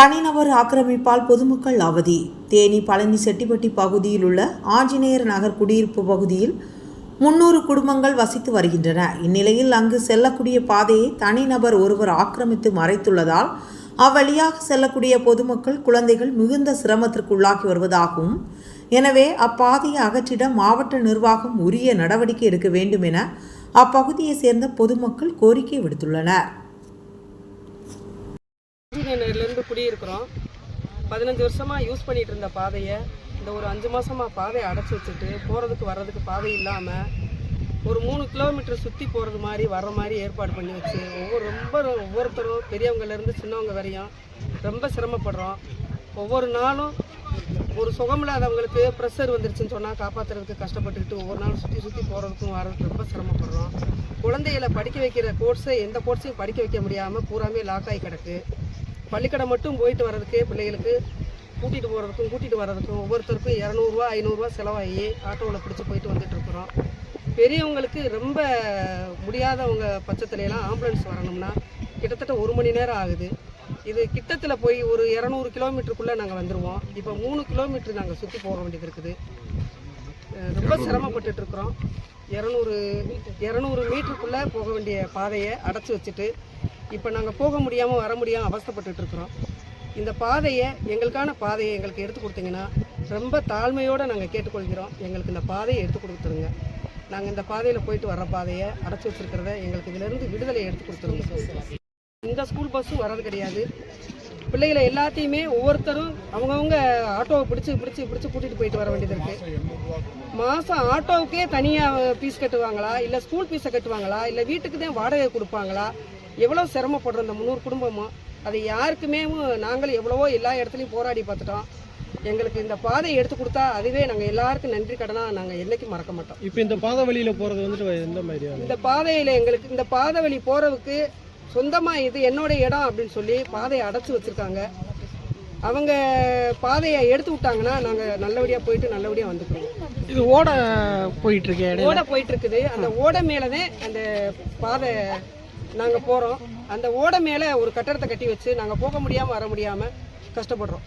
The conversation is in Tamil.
தனிநபர் ஆக்கிரமிப்பால் பொதுமக்கள் அவதி. தேனி பழனி செட்டிப்பட்டி பகுதியில் உள்ள ஆஞ்சநேயர் நகர் குடியிருப்பு பகுதியில் முன்னூறு குடும்பங்கள் வசித்து வருகின்றன. இந்நிலையில் அங்கு செல்லக்கூடிய பாதையை தனிநபர் ஒருவர் ஆக்கிரமித்து மறைத்துள்ளதால் அவ்வழியாக செல்லக்கூடிய பொதுமக்கள் குழந்தைகள் மிகுந்த சிரமத்திற்குள்ளாகி வருவதாகவும் எனவே அப்பாதையை அகற்றிட மாவட்ட நிர்வாகம் உரிய நடவடிக்கை எடுக்க வேண்டும் என அப்பகுதியைச் சேர்ந்த பொதுமக்கள் கோரிக்கை விடுத்துள்ளனர். இன்ஜினியர்லேருந்து குடியிருக்கிறோம். பதினஞ்சு வருஷமாக யூஸ் பண்ணிகிட்டு இருந்த பாதையை இந்த ஒரு அஞ்சு மாதமாக பாதையை அடைச்சி வச்சுட்டு போகிறதுக்கு வர்றதுக்கு பாதை இல்லாமல் ஒரு மூணு கிலோமீட்டர் சுற்றி போகிறது மாதிரி வர்ற மாதிரி ஏற்பாடு பண்ணி வச்சு ஒவ்வொரு ரொம்ப ஒவ்வொருத்தரும் பெரியவங்கலேருந்து சின்னவங்க வரையும் ரொம்ப சிரமப்படுறோம். ஒவ்வொரு நாளும் ஒரு சுகமில்லாதவங்களுக்கு ப்ரெஷர் வந்துருச்சுன்னு சொன்னால் காப்பாற்றுறதுக்கு கஷ்டப்பட்டுக்கிட்டு ஒவ்வொரு நாளும் சுற்றி சுற்றி போகிறதுக்கும் வர்றதுக்கு ரொம்ப சிரமப்படுறோம். குழந்தைகளை படிக்க வைக்கிற கோர்ஸை எந்த கோர்ஸையும் படிக்க வைக்க முடியாமல் பூராமே லாக் ஆகி கிடக்கு. பள்ளிக்கடை மட்டும் போயிட்டு வர்றதுக்கு பிள்ளைகளுக்கு கூட்டிகிட்டு போகிறதுக்கும் கூட்டிகிட்டு வர்றதுக்கும் ஒவ்வொருத்தருக்கும் இரநூறுவா ஐநூறுரூவா செலவாகி ஆட்டோவில் பிடிச்சி போயிட்டு வந்துட்டுருக்குறோம் பெரியவங்களுக்கு ரொம்ப முடியாதவங்க பட்சத்துலலாம் ஆம்புலன்ஸ் வரணும்னா கிட்டத்தட்ட ஒரு மணி நேரம் ஆகுது. இது கிட்டத்தில் போய் ஒரு இரநூறு கிலோமீட்டருக்குள்ளே நாங்கள் வந்துடுவோம் இப்போ மூணு கிலோமீட்டர் நாங்கள் சுற்றி போக வேண்டியது இருக்குது. ரொம்ப சிரமப்பட்டுட்டு இருக்கிறோம். இரநூறு இரநூறு மீட்டருக்குள்ளே போக வேண்டிய பாதையை அடைச்சி வச்சுட்டு இப்போ நாங்கள் போக முடியாமல் வர முடியாமல் அவஸ்தப்பட்டு இருக்கிறோம். இந்த பாதையை எங்களுக்கான பாதையை எங்களுக்கு எடுத்து கொடுத்தீங்கன்னா ரொம்ப தாழ்மையோடு நாங்கள் கேட்டுக்கொள்கிறோம். எங்களுக்கு இந்த பாதையை எடுத்து கொடுத்துருங்க. நாங்கள் இந்த பாதையில் போயிட்டு வர்ற பாதையை அடைச்சி வச்சிருக்கிறத எங்களுக்கு இதிலிருந்து விடுதலை எடுத்து கொடுத்துருங்க இந்த ஸ்கூல் பஸ்ஸும் வர்றது கிடையாது. பிள்ளைகளை எல்லாத்தையுமே ஒவ்வொருத்தரும் அவங்கவுங்க ஆட்டோவை பிடிச்சி பிடிச்சி பிடிச்சி கூட்டிகிட்டு போயிட்டு வர வேண்டியது இருக்குது மாதம் ஆட்டோவுக்கே தனியாக ஃபீஸ் கட்டுவாங்களா? இல்லை ஸ்கூல் ஃபீஸை கட்டுவாங்களா? இல்லை வீட்டுக்கு தான் வாடகை கொடுப்பாங்களா? எவ்வளோ சிரமப்படுறோம் இந்த முந்நூறு குடும்பமும் அது யாருக்குமே நாங்களும் எவ்வளவோ எல்லா இடத்துலையும் போராடி பார்த்துட்டோம். எங்களுக்கு இந்த பாதையை எடுத்து கொடுத்தா அதுவே நாங்கள் எல்லாருக்கும் நன்றி கடனாக நாங்கள் என்றைக்கும் மறக்க மாட்டோம். இப்போ இந்த பாதை வழியில போறது வந்துட்டு எந்த மாதிரியான இந்த பாதையில் எங்களுக்கு இந்த பாதை வழி போகிறதுக்கு சொந்தமாக இது என்னோட இடம் அப்படின்னு சொல்லி பாதையை அடைச்சி வச்சுருக்காங்க. அவங்க பாதையை எடுத்து விட்டாங்கன்னா நாங்கள் நல்லபடியாக போயிட்டு நல்லபடியாக வந்துக்கிறோம். இது ஓட போயிட்டு இருக்கு இடையில? ஓடை போயிட்டு இருக்குது. அந்த ஓடை மேலே அந்த பாதை நாங்கள் போகிறோம் அந்த ஓடை மேலே ஒரு கட்டடத்தை கட்டி வச்சு நாங்கள் போக முடியாமல் வர முடியாமல் கஷ்டப்படுறோம்.